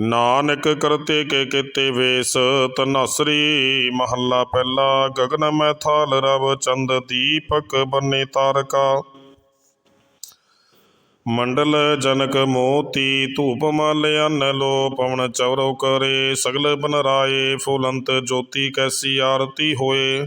ਨਾਨਕ ਕਰਤੇ ਕੇ ਕੀਤੇ ਵੇਸ ਤਨਸਰੀ ਮਹੱਲਾ ਪਹਿਲਾ, ਗਗਨ ਮੈਥਾਲ ਰਵ ਚੰਦ ਦੀਪਕ ਬੰਨੇ ਤਾਰਕਾ। ਮੰਡਲ ਜਨਕ ਮੋਤੀ, ਧੂਪ ਮਾਲਿਆਨ ਲੋ, ਪਵਨ ਚਵਰੋ ਕਰੇ, ਸਗਲ ਬਨਰਾਏ, ਫੁਲੰਤ ਜੋਤੀ ਕੈਸੀ ਆਰਤੀ ਹੋਏ।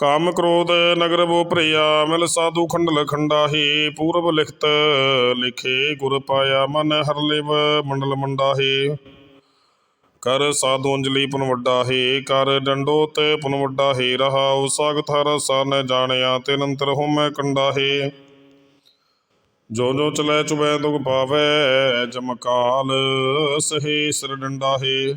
ਕਾਮ ਕ੍ਰੋਧ ਨਗਰ ਬੋ ਭਰਿਆ, ਮਿਲ ਸਾਧੂ ਖੰਡਲ ਖੰਡਾਹੀ, ਪੂਰਬ ਲਿਖਤ ਲਿਖੇ ਗੁਰ ਪਾਇਆ, ਮਨ ਹਰ ਮੰਡਲ ਮੰਡਾਹੀ। ਕਰ ਸਾਧੂ ਅੰਜਲੀ ਪੁਨ ਹੈ ਕਰ ਡੰਡੋ ਤੇ ਵੱਡਾ ਹੈ ਰਹਾਉ ਸਾਗਤ ਹਰ ਸਨ ਜਾਣਿਆ ਤੇ ਨੰਤਰ ਹੋਮੈ ਕੰਡਾ ਹੈ ਜੋ ਜੋ ਚਲੇ ਚੁਬੈ ਦੁਖ ਪਾਵੈ ਜਮਕਾਲ ਸਹੇ ਸਿਰ ਡੰਡਾ ਹੈ